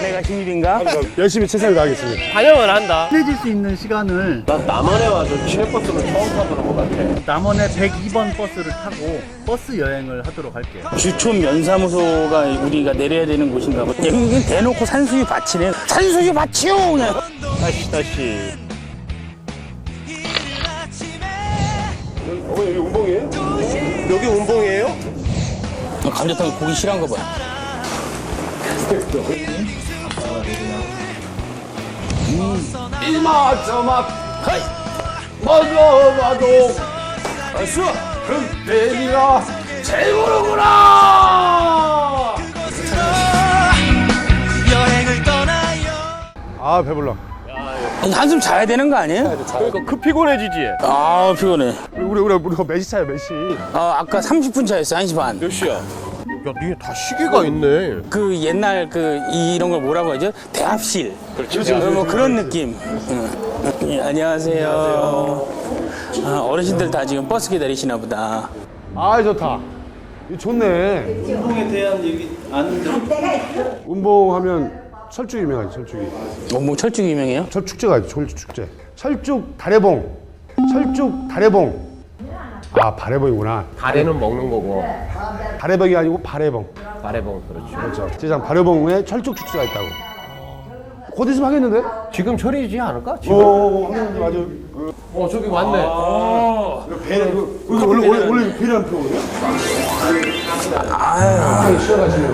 자네가 신입인가? 열심히 최선을 다하겠습니다. 환영은 한다. 친해질 수 있는 시간을 난 남원에 와서 시내버스는 처음 타보는 것 같아. 남원의 102번 버스를 타고 버스 여행을 하도록 할게요. 주촌 면사무소가 우리가 내려야 되는 곳인가 봐. 여기 대놓고 산수유 밭이네. 산수유 밭이요! 그냥. 다시 다시. 어, 여기 운봉이에요? 여기 운봉이에요? 어, 감자탕 고기 싫어한 거 봐. 일마저마 먹어봐도 알수 그때니가 제일 모르구나. 아, 배불러. 한숨 자야 되는 거 아니에요? 그러니까 그 피곤해지지. 아, 피곤해. 우리, 우리, 우리, 몇시 차야, 몇 시? 아, 아까 30분 차였어, 1시 반. 몇 시야? 야, 니네 다 시계가 있네. 그 옛날 그 이런 걸 뭐라고 하죠? 대합실. 그렇지. 어, 뭐 그런 느낌. 응. 예, 안녕하세요. 아, 어르신들 다 지금 버스 기다리시나 보다. 아, 좋다. 이거 좋네. 운동에 대한 얘기 아는데 운봉하면 철쭉 유명하지, 철쭉이. 어, 뭐 철쭉 유명해요? 철축제가 있죠, 철축제. 철쭉 다래봉. 철쭉 다래봉. 아, 바래봉이구나. 다래는 먹는 거고 다래봉이 아니고 바래봉. 바래봉 그렇죠. 그렇죠. 지상 바래봉에 철쭉 축제가 있다고. 곧 있으면 하겠는데? 지금 철이지 않을까? 지금? 어, 하겠는데, 맞아. 어 저기 왔네. 배, 그, 원래, 원래, 원래 배라는 표거든요? 아유, 쉬어가시네요.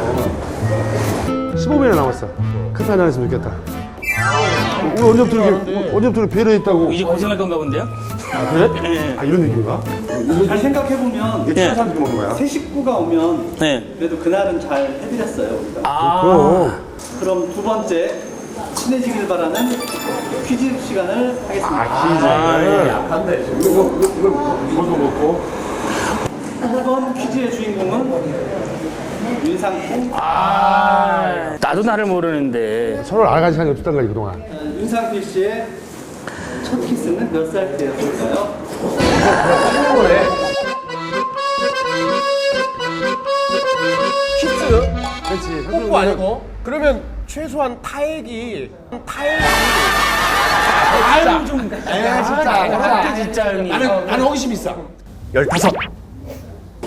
15분이나 남았어. 커피 한잔 했으면 좋겠다. 오늘 언제부터 이렇게, 언제부터 이렇게 배려 있다고. 이제 고생할 건가 본데요? 아, 그래? 아, 이런 느낌인가? 잘 생각해보면 거야? 새 식구가 오면 네. 그래도 그날은 잘 해드렸어요 우리가. 아, 그럼. 그럼 두 번째 친해지길 바라는 퀴즈 시간을 하겠습니다. 아, 예. 이것도 먹고. 1번 퀴즈의 주인공은 윤상필. 아, 나도 나를 모르는데. 서로 알아갈 시간이 없었단 거지, 그동안. 어, 윤상필 씨의 첫 키스는 몇 살 때였을까요? 키스? 그렇지. 뽀뽀 아니고? 그러면 최소한 타액이 타액이 아유, 좀. 아, 진짜. 진짜, 형님. 나는 호기심 있어. 열다섯.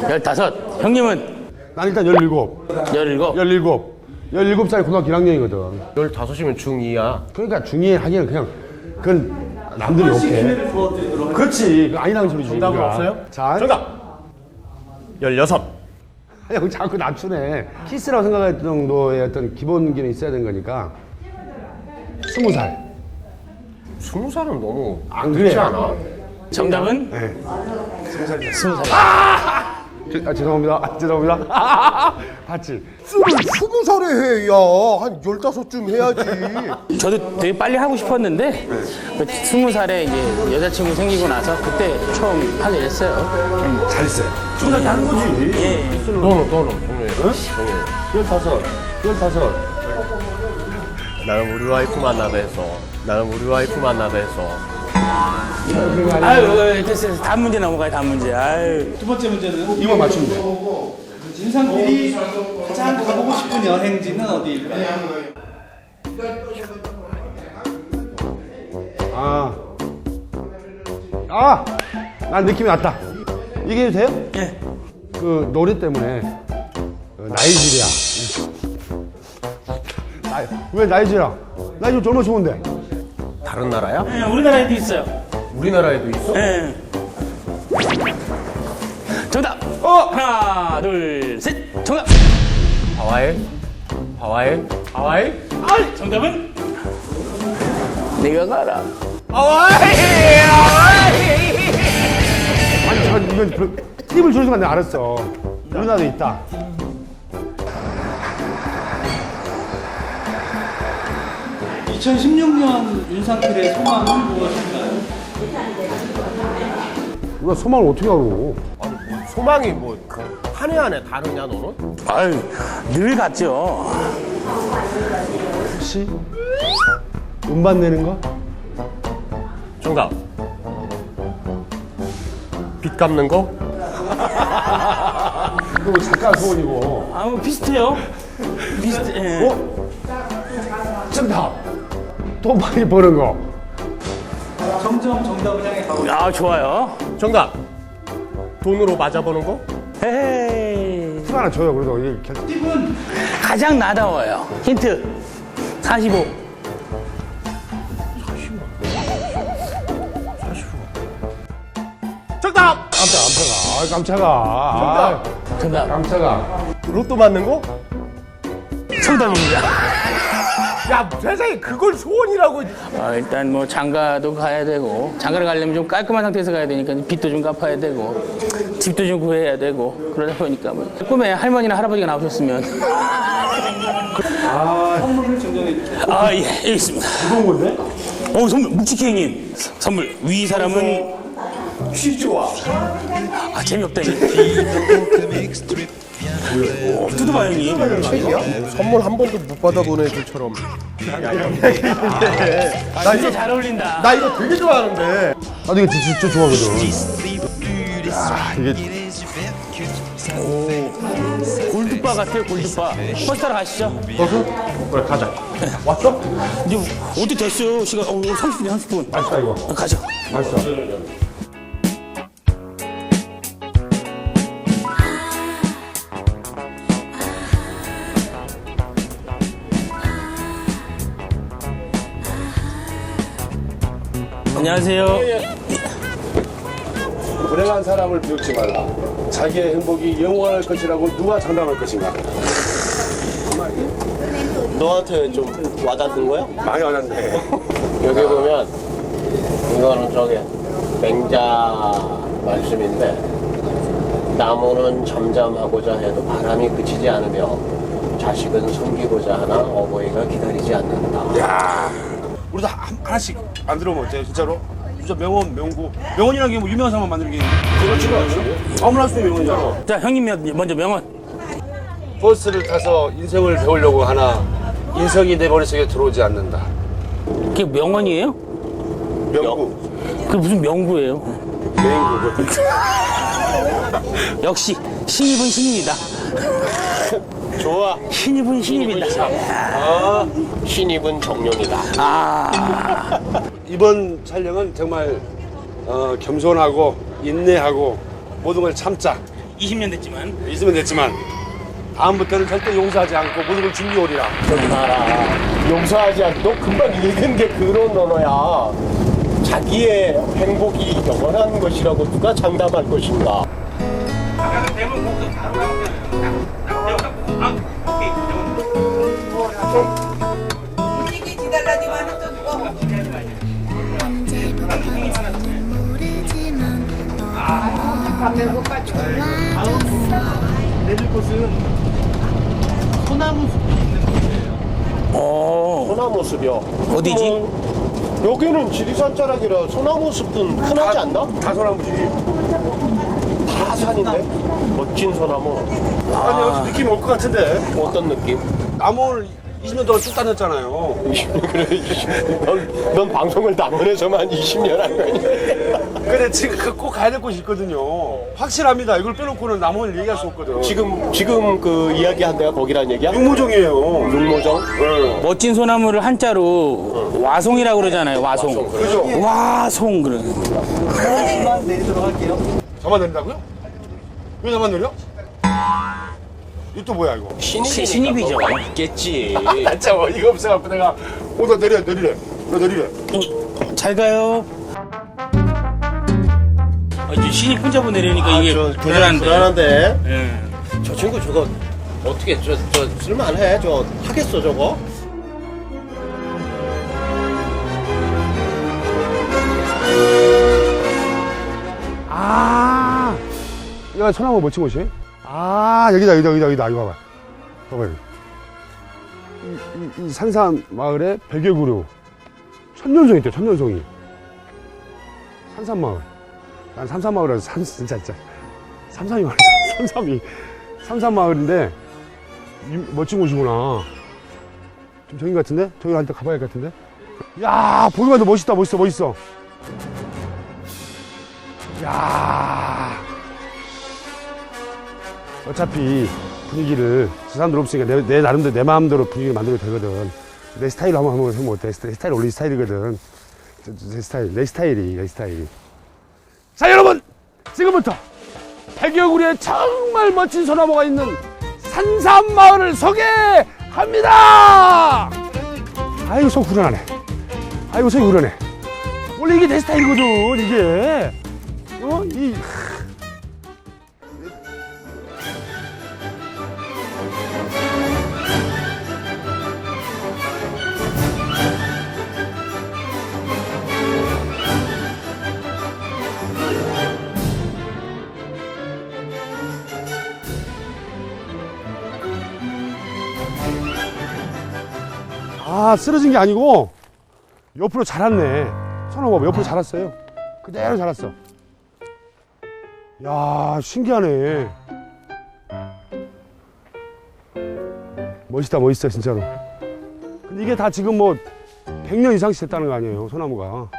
열다섯. 형님은 난 일단 17. 열일곱. 17. 17살 고등학교 1학년이거든. 열다섯이면 중2야. 그러니까 중에 하기는 그냥, 그건 남들이. 기회를 부어드리도록 그렇지. 그 아니라는 소리지. 정답은 우리가. 없어요? 자, 정답. 열여섯. 야, 형 자꾸 낮추네. 키스라고 생각할 정도의 어떤 기본기는 있어야 되는 거니까. 스무 살. 스무 살은 너무 안 그래요? 않아? 정답은? 네. 스무 살. 제- 아, 죄송합니다. 아, 죄송합니다. 봤지? 스무 살에 해. 야, 한 열다섯쯤 해야지. 저도 되게 빨리 하고 싶었는데 그 스무 살에 이제 여자친구 생기고 나서 그때 처음 하게 됐어요. 잘했어요. 스무 살때 하는 거지. 예. 너는 너는 동네. 열다섯. 열다섯. 나는 우리 와이프 만나다 해서. 나는 우리 와이프 만나다 해서. 아유, 됐어, 됐어. 다음 문제 넘어가요, 다음 문제. 아유. 두 번째 문제는 이거 맞추면 돼. 윤상필이 가장 가보고 싶은 여행지는 어디일까요? 아. 아! 난 느낌이 왔다. 이게 해도 돼요? 예. 그 노래 때문에 그 나이지리아. 나이, 왜 나이지리아? 나이지리아 얼마 좋은데? 다른 나라야? 예, 우리나라에도 있어요. 우리나라에도 있어? 예. 정답! 어! 하나, 둘, 셋! 정답! 하와이? 하와이? 하와이? 아, 정답은? 내가 가라. 아니, 잠깐, 이건 그, 팁을 줘주면 내가 알았어. 우리나라도 있다. 2016년 윤상필의 소망은 무엇인가요? 우리가 소망을 어떻게 알고? 아니, 뭐 소망이 뭐, 한해한해 다르냐, 너는? 아유, 늘 갔죠. 혹시? 음반 내는 거? 정답. 빚 갚는 거? 그거 작가 소원이고. 아, 뭐 비슷해요. 비슷해. 예. 어? 정답. 돈 많이 버는 거. 점점 정답을 향해 가고 있습니다. 아, 좋아요. 정답. 돈으로 맞아 보는 거? 헤이. 팁 하나 줘요, 그래도. 이게 결- 팁은 가장 나다워요. 힌트. 45. 정답. 깜짝아, 깜짝아. 아, 정답. 깜짝아. 로또 맞는 거? 정답입니다. 야 세상에 그걸 소원이라고. 어, 일단 뭐 장가도 가야 되고 장가를 가려면 좀 깔끔한 상태에서 가야 되니까 빚도 좀 갚아야 되고 집도 좀 구해야 되고 그러다 보니까 뭐 꿈에 할머니나 할아버지가 나오셨으면 선물을 증정해 주세요. 아예 알겠습니다. 무거운 건데? 어 선물 묵직해 형님 선물 위 사람은 퀴 좋아. 아 재미없다니. 오, 뜯어봐 형님. 선물 한 번도 못 받아본 애들처럼. 나 진짜 잘 어울린다. 나 이거 되게 좋아하는데. 아, 이거 진짜, 진짜 좋아하거든. 야, 이게 골드바 같아요 골드바. 버스 타러 가시죠. 버스? 그래, 가자. 왔어? 이제 어디 됐어요 시간 어 30분 30분. 맛있다, 이거. 가죠. 맛있어. 안녕하세요. 불행한 사람을 비웃지 말라. 자기의 행복이 영원할 것이라고 누가 장담할 것인가? 너한테 좀 와닿는 거야? 많이 와놨네. 여기 보면 이거는 저기 맹자 말씀인데 나무는 점잠하고자 해도 바람이 그치지 않으며 자식은 섬기고자 하나 어버이가 기다리지 않는다. 우리도 한- 하나씩 만들어 먹자, 진짜로. 진짜 명언, 명구. 명언이라는 게 뭐 유명한 사람만 만드는 게. 그렇지, 그렇지. 아무나 할 수 있는 명언이잖아. 자 형님 먼저 명언. 버스를 타서 인생을 배우려고 하나 인성이 내 머릿속에 들어오지 않는다. 그게 명언이에요? 명구. 그게 무슨 명구예요? 명구. 역시 신입은 신입이다. 좋아. 신입은 신입이다. 신입은 정령이다. 아 이번 촬영은 정말 어, 겸손하고 인내하고 모든 걸 참자. 20년 됐지만 있으면 됐지만 다음부터는 절대 용서하지 않고 모든 걸 준비오리라. 나라 용서하지 않고 너 금방 읽은 게 그런 언어야. 자기의 행복이 영원한 것이라고 누가 장담할 것인가? 움직이지 달라니만은 내릴 곳은 소나무 숲이 있는 곳이에요. 어 소나무 숲이요. 어디지? 음, 여기는 지리산 자락이라 소나무 숲은 흔하지 않나? 다소나무지. 다 산인데? 멋진 소나무. 아니 여기 느낌 올 것 같은데. 어떤 느낌? 나무를 20년 동안 쭉 다녔잖아요. 그래, 넌, 넌 방송을 남원에서만 20년 한 거니? 근데 지금 그 꼭 가야 될 곳이 있거든요. 확실합니다. 이걸 빼놓고는 나무를 얘기할 수 없거든. 지금, 지금 그 이야기한 데가 거기란 얘기야? 육모종이에요. 육모정? 네. 멋진 소나무를 한자로 와송이라고 그러잖아요. 와송. 그죠? 와송 그래. 하나씩만 내리도록 할게요. 저만 내린다고요? 왜 저만 내려? 이거 또 뭐야 이거? 시- 신입이죠. 뭐 있겠지. 나 진짜 어이가 없어갖고 내가 오다 내려 내리래. 나 내리래. 어, 잘 가요. 아, 이제 신입 혼자분 내리니까 이게 불안한데. 불안한데. 예. 저 친구 저거 어떻게 저, 저 쓸만해? 저 하겠어 저거? 아, 여기가 소나무 멋진 곳이? 아, 여기다, 여기다, 여기다, 여기다. 이거 봐봐. 봐봐, 여기. 이, 이, 이 산산 마을에 백여구류. 천년송이 있대, 천년송이. 산산 마을. 난 산산마을에서 산, 진짜, 진짜. 삼삼이 마을, 삼삼이. 삼삼마을인데, 이- 멋진 곳이구나. 좀 저기 같은데? 저기 한테 가봐야 할 것 같은데? 야, 보기만 해도 멋있다, 멋있어, 멋있어. 야 어차피 분위기를 저 사람들 없으니까 내, 내 나름대로 내 마음대로 분위기를 만들어도 되거든 내 스타일로 한번 한번 해보면? 내 스타일 이 스타일이거든. 내 스타일, 내 스타일이, 내 스타일이. 자, 여러분! 지금부터 백여구리에 정말 멋진 소나무가 있는 산삼마을을 소개합니다! 아이고, 속 후련하네. 아이고, 속이 후련해. 원래 이게 내 스타일이거든, 이게. 어? 이. 아, 쓰러진 게 아니고, 옆으로 자랐네. 소나무 봐봐, 옆으로 자랐어요. 그대로 자랐어. 야, 신기하네. 멋있다, 멋있어, 진짜로. 근데 이게 다 지금 뭐, 100년 이상씩 됐다는 거 아니에요, 소나무가.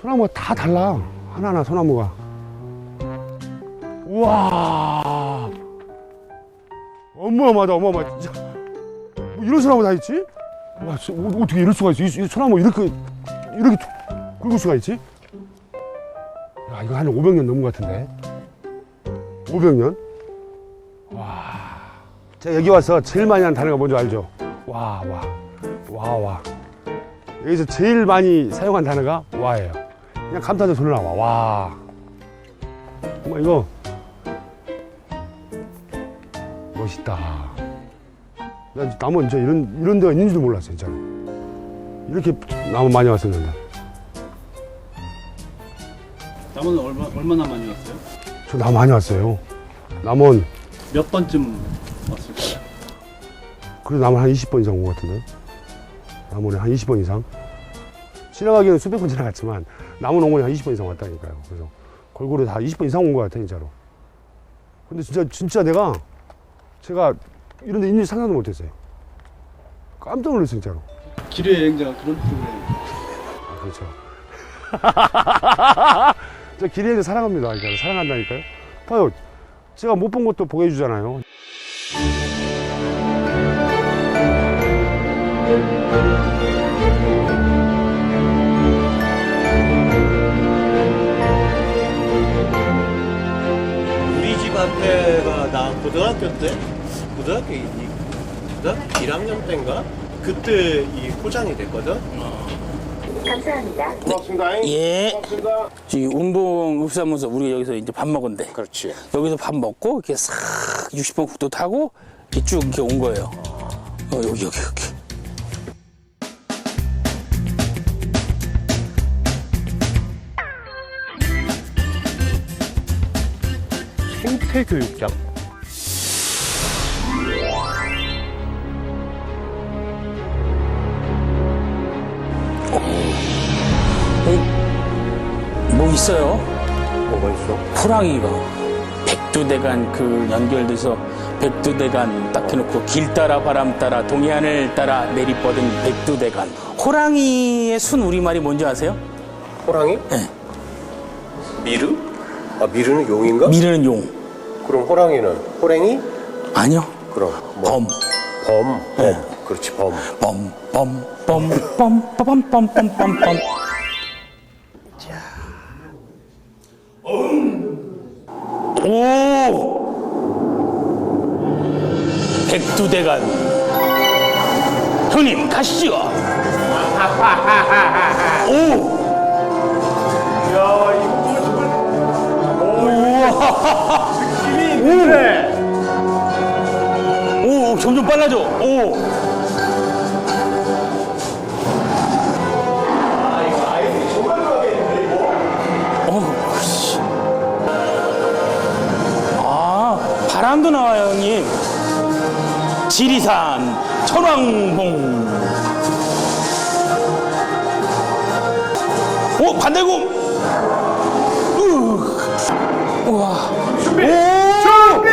소나무가 다 달라. 하나하나 소나무가. 우와. 어마어마하다, 어마어마. 진짜. 뭐 이런 소나무 다 있지? 와, 저, 어, 어떻게 이럴 수가 있어? 이, 이 소나무 이렇게, 이렇게 굵을 수가 있지? 야, 이거 한 500년 넘은 것 같은데. 500년? 와. 제가 여기 와서 제일 많이 한 단어가 뭔지 알죠? 와, 와. 와, 와. 여기서 제일 많이 사용한 단어가 와예요. 그냥 감탄사 소리 나와. 와. 정말 이거 멋있다. 난 나무 진짜 이런 이런 데가 있는 줄도 몰랐어 진짜로. 이렇게 나무 많이 왔었는데. 남은 얼마, 얼마나 많이 왔어요? 저 나무 많이 왔어요. 남원 몇 번쯤 왔을까요? 그래도 남원 한 20번 이상 온 것 같은데. 남원에 한 20번 이상. 지나가기는 수백 번 지나갔지만 남원 온 거는 한 20번 이상 왔다니까요. 그래서 골고루 다 20번 이상 온 것 같아 진짜로. 근데 진짜 진짜 내가 제가 이런 데 있는지 상상도 못했어요. 깜짝 놀랐어요 진짜로. 기뢰 여행자가 그런 프로그램. 아, 그렇죠. 저 기리에게 사랑합니다. 그러니까 사랑한다니까요. 봐요. 제가 못 본 것도 보게 해주잖아요. 우리 집 앞에가 나 고등학교 때 고등학교 이, 고등학교 1학년 때인가 그때 이 포장이 됐거든. 감사합니다. 고맙습니다. 예. 고맙습니다. 이 운봉 읍사무소 우리가 여기서 이제 밥 먹은데 그렇지. 여기서 밥 먹고 이렇게 싹 60번 국도 타고 이렇게 쭉 이렇게 온 거예요. 어, 여기 여기 여기. 생태 교육장. 뭐 있어요? 뭐가 있어? 호랑이가 백두대간 그 연결돼서 백두대간 딱 해놓고 길 따라 바람 따라 동해안을 따라 내리뻗은 백두대간 호랑이의 순 우리말이 뭔지 아세요? 호랑이? 네. 미르? 아 미르는 용인가? 미르는 용 그럼 호랑이는 호랭이? 아니요 그럼 뭐? 범 범. 범. 네. 그렇지 범. 뻔뻔뻔뻔뻔뻔뻔뻔뻔 오! 백두대간 형님 가시죠. 오! 오, 점점 빨라져. 오. 지리산, 천왕봉. 오, 반대공. 으. 우와. 준비. 준비.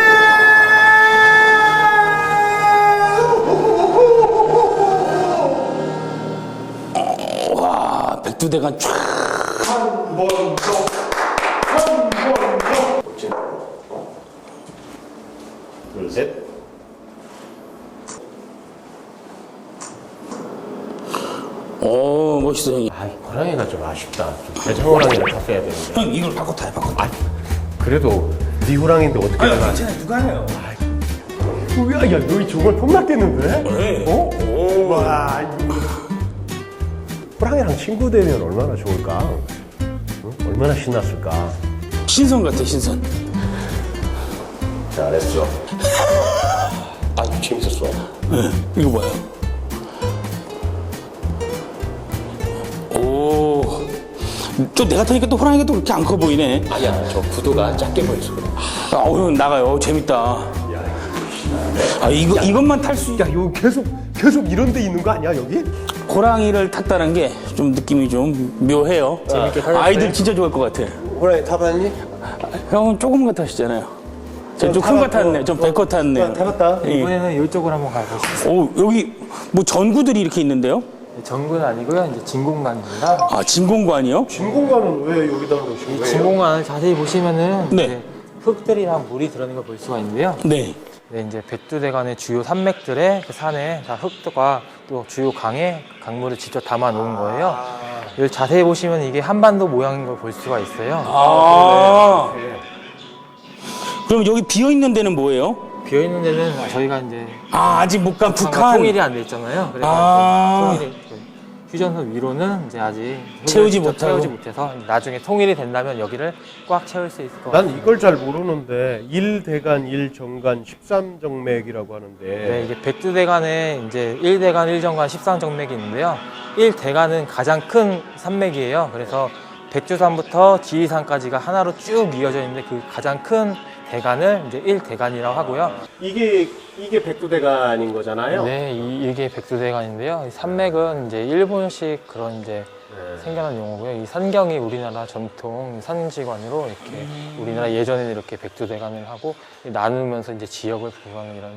와, 백두대간 쫙. 둘 셋. 오, 멋있어, 형님. 아, 호랑이가 좀 아쉽다. 좀 대장 호랑이를 탔어야 되는데. 형, 이걸 바꿔 타요, 바꿔 타. 그래도 네 호랑이인데 어떻게 내가. 괜찮아요, 누가 해요? 야, 야, 너희 정말 폼났겠는데? 그래. 어? 오. 와. 이거. 호랑이랑 친구 되면 얼마나 좋을까? 응? 얼마나 신났을까? 신선 같아, 신선. 잘했어. 아주 재밌었어. 네, 이거 봐요. 또 내가 타니까 또 호랑이가 또 그렇게 안 커 보이네. 아니야, 저 구도가 작게 보여서 그래. 아, 형 나가요. 어, 재밌다. 아, 이거, 이것만 탈 수, 야, 이거 계속, 계속 이런 데 있는 거 아니야, 여기? 호랑이를 탔다는 게 좀 느낌이 좀 묘해요. 재밌게 타셨어요? 아이들 진짜 좋아할 것 같아. 호랑이 타봤니? 형은 조금 거 타시잖아요. 저좀큰 거 탔네. 좀 백거 탔네 요. 타봤다. 예. 이번에는 이쪽으로 한번 가보겠습니다. 오, 여기 뭐 전구들이 이렇게 있는데요? 정군 아니고요. 이제 진공관입니다. 아, 진공관이요? 진공관은 왜 여기다 놓으신 거예요? 진공관을 자세히 보시면은 네. 이제 흙들이랑 물이 들어있는 걸 볼 수가 있는데요. 네. 네, 이제 백두대간의 주요 산맥들의 그 산에 다 흙과 또 주요 강에 강물을 직접 담아 놓은 거예요. 이걸 자세히 보시면 이게 한반도 모양인 걸 볼 수가 있어요. 아. 그럼 여기 비어 있는 데는 뭐예요? 비어 있는 데는 저희가 이제 아, 아직 못 간 북한. 통일이 안 돼 있잖아요. 그래서 아. 통일이 그 휴전선 위로는 이제 아직 채우지 못하고. 채우지 못해서 나중에 통일이 된다면 여기를 꽉 채울 수 있을 것난 같아요. 이걸 잘 모르는데 1대간 1정간 13정맥이라고 하는데 네, 이게 백두대간에 이제 1대간, 1정간, 13정맥이 있는데요. 1대간은 가장 큰 산맥이에요. 그래서 백두산부터 지리산까지가 하나로 쭉 이어져 있는데 그 가장 큰 대간을 이제 1대간이라고 하고요. 이게 이게 백두대간인 거잖아요. 네, 이, 게 백두대간인데요. 이 산맥은 이제 일본식 그런 이제 네. 생겨난 용어고요. 이 산경이 우리나라 전통 산지관으로 이렇게 우리나라 예전에는 이렇게 백두대간을 하고 나누면서 이제 지역을 부여하는 이런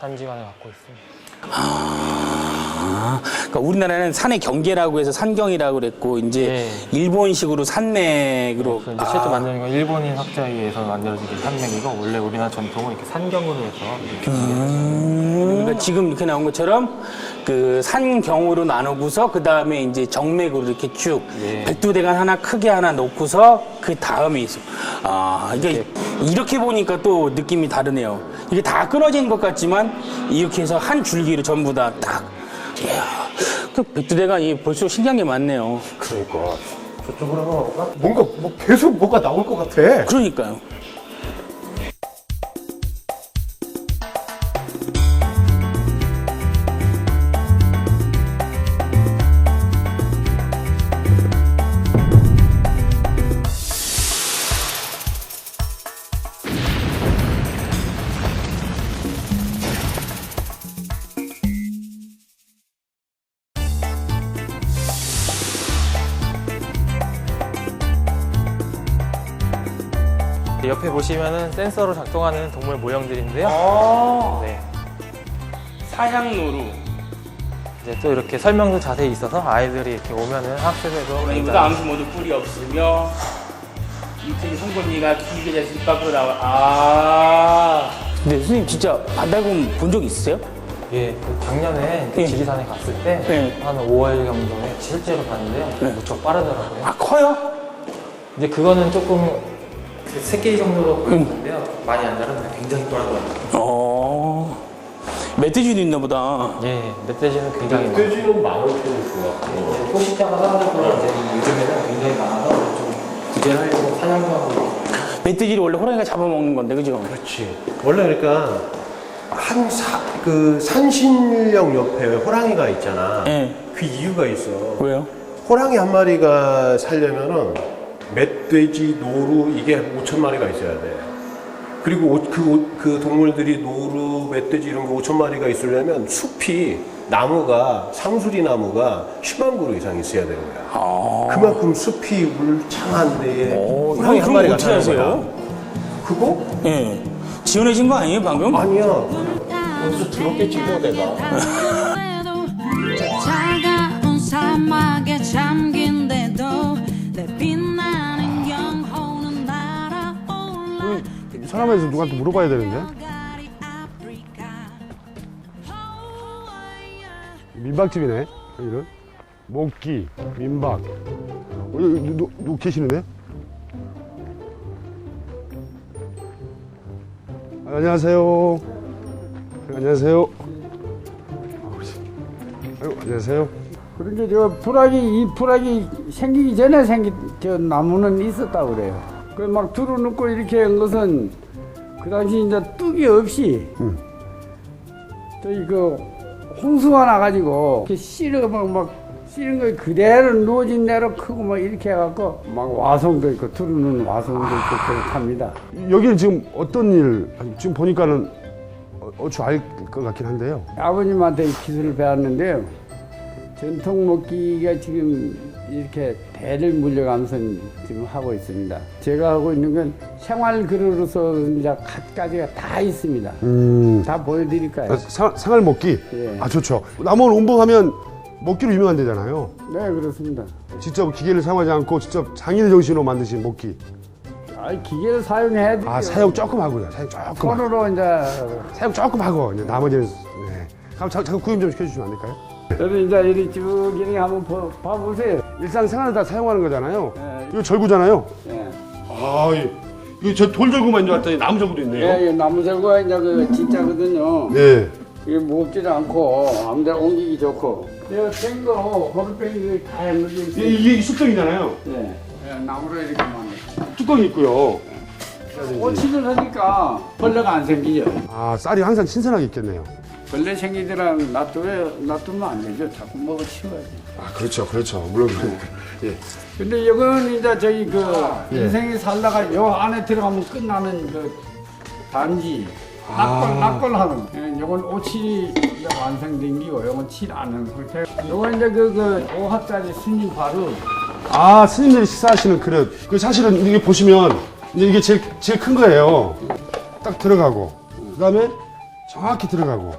산지관을 갖고 있습니다. 아, 그러니까 우리나라는 산의 경계라고 해서 산경이라고 그랬고 이제 네. 일본식으로 산맥으로 그래서 이제 실제 만드는 건 일본인 학자에 의해서 만들어진 게 산맥이고 원래 우리나라 전통은 이렇게 산경으로 해서 이렇게 음, 그러니까 지금 이렇게 나온 것처럼 그 산경으로 나누고서 그 다음에 이제 정맥으로 이렇게 쭉 예. 백두대간 하나 크게 하나 놓고서 그 다음에 있어. 아 이게 이렇게 보니까 또 느낌이 다르네요. 이게 다 끊어진 것 같지만 이렇게 해서 한 줄기로 전부 다 딱. 이야, 그 백두대간 이 볼수록 신기한 게 많네요. 그러니까 저쪽으로 한번 가볼까? 뭔가 뭐 계속 뭐가 나올 것 같아. 그러니까요. 센서로 작동하는 동물 모형들인데요. 네. 사향노루. 이제 또 이렇게 설명도 자세히 있어서 아이들이 이렇게 오면은 학습에도 굉장히 암수 모두 뿔이 없으며 이틀 송곳니가 길게 자서 입 밖으로 나와. 아. 근데 선생님 진짜 반달곰 본 적 있으세요? 예, 그 작년에 예. 지리산에 갔을 때한 네. 5월 정도에 실제로 봤는데요. 무척 빠르더라고요. 아 커요? 근데 그거는 조금 그 새끼 정도로 보였는데요. 많이 안 자랐는데 굉장히 빠르더라고요. 어. 멧돼지도 있나 보다. 예, 멧돼지는 굉장히 많아요. 돼지는 많은 편인 것 같고. 포식자가 사람들보다 이제 요즘에는 굉장히 많아서 좀 구제를 하려고 사냥도 하고. 멧돼지를 원래 호랑이가 잡아먹는 건데 그죠? 그렇지. 원래 그러니까 한그 산신령 옆에 호랑이가 있잖아. 예. 그 이유가 있어. 왜요? 호랑이 한 마리가 살려면은 멧돼지, 노루 이게 5천 마리가 있어야 돼. 그리고 오- 그, 오- 그 동물들이 노루, 멧돼지 이런 거 5천 마리가 있으려면 숲이 나무가 상수리 나무가 10만 그루 이상 있어야 되는 거야. 아. 그만큼 숲이 울창한 데에 어, 형이 한 그런 거 마리가 어떻게? 거야. 그거? 예. 지어내신 거 아니에요 방금? 아니야. 어디서 들었겠지 뭐 내가. 사람에서 누구한테 물어봐야 되는데 민박집이네 여기는 목기, 민박. 어, 여기 누, 누, 누구 계시는데? 아, 안녕하세요. 안녕하세요. 아이고, 안녕하세요. 그런데 저 불악이 이 불악이 생기기 전에 생긴 저 나무는 있었다고 그래요. 그 막 들어놓고 이렇게 한 것은 그 당시 이제 뚝이 없이 저기 그 홍수가 나가지고 이렇게 씨를 막, 막 씨는 거 그대로 누워진 대로 크고 막 이렇게 해갖고 막 와송도 있고 들어놓는 와송도 있고 그렇답니다. 여기는 지금 어떤 일, 지금 보니까는 어, 어추 알 것 같긴 한데요. 아버님한테 이 기술을 배웠는데요. 전통 먹기가 지금 이렇게 대를 물려가면서 지금 하고 있습니다. 제가 하고 있는 건 생활 그릇으로서 이제 갖가지가 다 있습니다. 음. 다 보여드릴까요? 아, 사- 생활 먹기? 예. 아, 좋죠. 남원 운봉하면 먹기로 유명한 데잖아요. 네, 그렇습니다. 직접 기계를 사용하지 않고 직접 장인의 정신으로 만드신 먹기. 아, 기계를 사용해야 돼요. 아, 사용 조금 하고요. 사용 조금 하고. 손으로 이제 사용 조금 하고. 이제 나머지는, 네. 그럼 자, 잠깐 구입 좀 시켜주시면 안 될까요? 저도 이제 이리 쭉 이렇게 한번 봐- 봐보세요. 일상생활에 다 사용하는 거잖아요. 예. 이거 절구잖아요. 예. 아, 이거 저 돌절구만 줄 알았더니 나무 절구도 있네요. 예, 예, 나무 절구가 이제 그 진짜거든요. 네. 이게 무겁지도 않고 아무데나 옮기기 좋고. 내가 생거 호루뱅이 다양한 것도 있어요. 이게, 숙성이잖아요. 예, 예, 나무로 이렇게 만들. 뚜껑이 있고요. 오치를 하니까 벌레가 안 생기죠. 아, 쌀이 항상 신선하게 있겠네요. 벌레 생기더라면 놔두면 놔두면 안 되죠. 자꾸 먹어 치워야지. 아, 그렇죠. 그렇죠. 물론 그러니까. 예. 근데 이건 이제 저희 그 예. 인생이 살다가 요 안에 들어가면 끝나는 그 단지 낙골 낙골 하는. 예, 요건 오칠이 이제 완성된 기고 요건 칠안 하는 그렇게. 요건 이제 그 그 5합짜리 스님 바로 아, 스님들이 식사하시는 그릇. 그 사실은 이게 보시면 이제 이게 제일, 제일 큰 거예요. 딱 들어가고. 그 다음에 정확히 들어가고.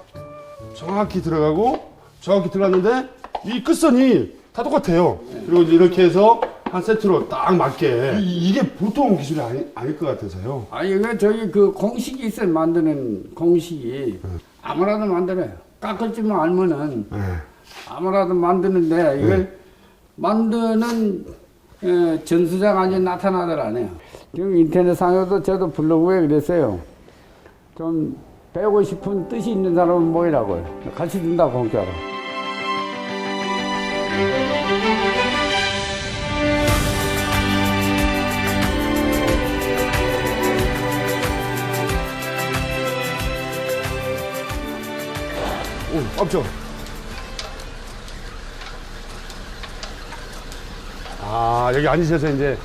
정확히 들어가고. 정확히 들어갔는데 이 끝선이 다 똑같아요. 그리고 이제 이렇게 해서 한 세트로 딱 맞게. 이, 게 보통 기술이 아니, 아닐 것 같아서요. 아 이거 저기 그 공식이 있어요 만드는 공식이 아무라도 만들어요 깎을 줄만 알면은 네. 아무라도 만드는데 이걸 만드는 에, 전수자가 아니 나타나더라네요 지금 인터넷상에도 저도 블로그에 그랬어요 좀 배우고 싶은 뜻이 있는 사람은 모이라고요 같이 준다고 공짜로 오, 없죠? 아, 여기 앉으셔서 이제.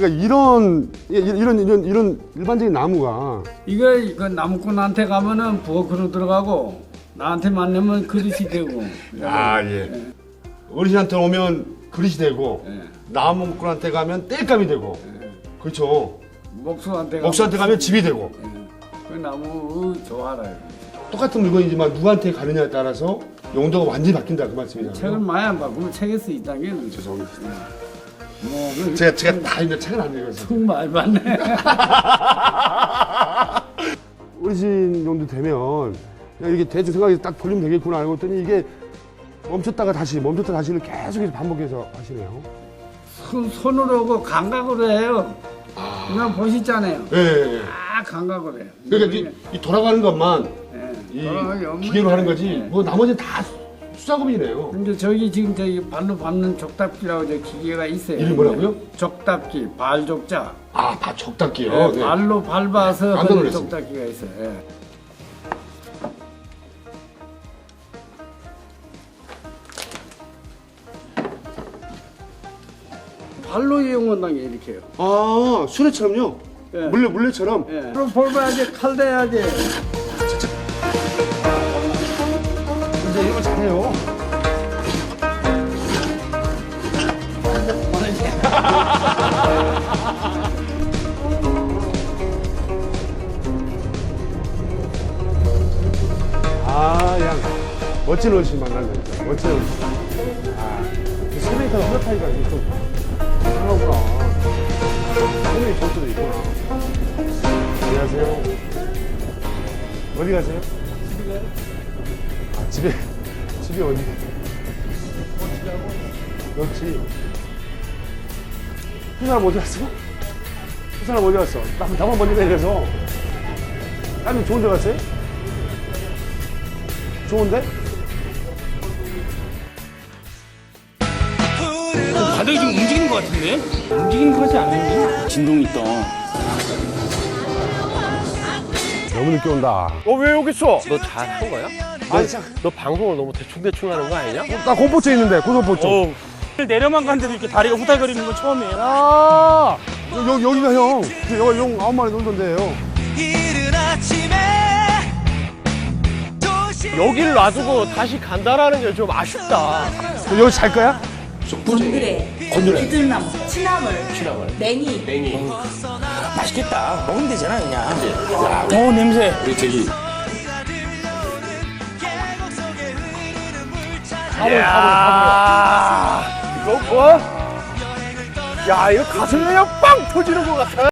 그러니까 이런, 이런, 이런, 이런 일반적인 나무가 이거 그 나무꾼한테 가면은 부엌으로 들어가고 나한테 만나면 그릇이 되고 아, 예. 어르신한테 오면 그릇이 되고, 예. 나무꾼한테 가면 땔감이 되고, 그렇죠. 목수한테 목수한테 가면 집이 되고, 그 나무 좋아라 똑같은 물건이지만 누구한테 가느냐에 따라서 용도가 완전히 바뀐다 그 말씀이잖아요. 책을 많이 안 바꾸면 책에서 있다는 게 죄송합니다. 뭐, 그 제가, 제가 다 있는데 책을 안 읽어서. tung 많이 받네. 어르신 정도 되면 그냥 이렇게 대충 생각이 딱 돌리면 되겠구나 알고 봤더니 이게 멈췄다가 다시, 멈췄다가 다시를 계속해서 반복해서 하시네요. 손, 손으로 그 감각으로 해요. 그냥 보시잖아요. 예, 예, 예. 다 감각으로 해요. 그러니까 이, 이 돌아가는 것만 예. 이 돌아가기 없는 기계로 하는 거예요. 거지 예. 뭐 나머지는 다 수작업이네요. 근데 저기 지금 저기 발로 밟는 적답기라고 저 기계가 있어요. 이름이 뭐라고요? 족답기, 발족자. 아, 다 적답기요. 예, 네. 발로 밟아서 하는 네, 적답기가 있어요. 예. 발로 이용한다는 게 이렇게요. 아, 수레처럼요? 예. 네. 물레, 물레처럼? 예. 그럼 밟아야지, 칼 대야지. 해요. 아, 그냥 멋진 어르신 만났네. 멋진 어르신. 아, 소메이터가 허락하니까 이게 좀 이상하구나. 소메이 저쪽도 있구나. 안녕하세요. 어디 가세요? 집이 어디? 그렇지. 그 사람 어디 갔어? 그 사람 어디 갔어? 나, 나만 먼저 내려서. 아니, 좋은 데 갔어요? 좋은데? 바닥이 지금 움직이는 것 같은데? 움직이는 것이 아닌데? 진동이 있다. 너무 늦게 온다. 어 왜 여기 있어? 너 잘한 거야? 아니, 참. 너 방송을 너무 대충대충 하는 거 아니냐? 나 공포증 있는데, 고소포증. 내려만 갔는데도 이렇게 다리가 후달거리는 건 처음이에요. 야! 여기, 여기가 형. 그 여기 용 아홉 마리 놀던데요. 여길 놔두고 다시 간다라는 게 좀 아쉽다. 여기 잘 거야? 곤드레, 비들나무, 취나물, 냉이, 맛있겠다. 먹으면 되잖아, 그냥. 어, 냄새. 이거 뭐? 야 이거 가슴 그냥 빵 터지는 것 같아.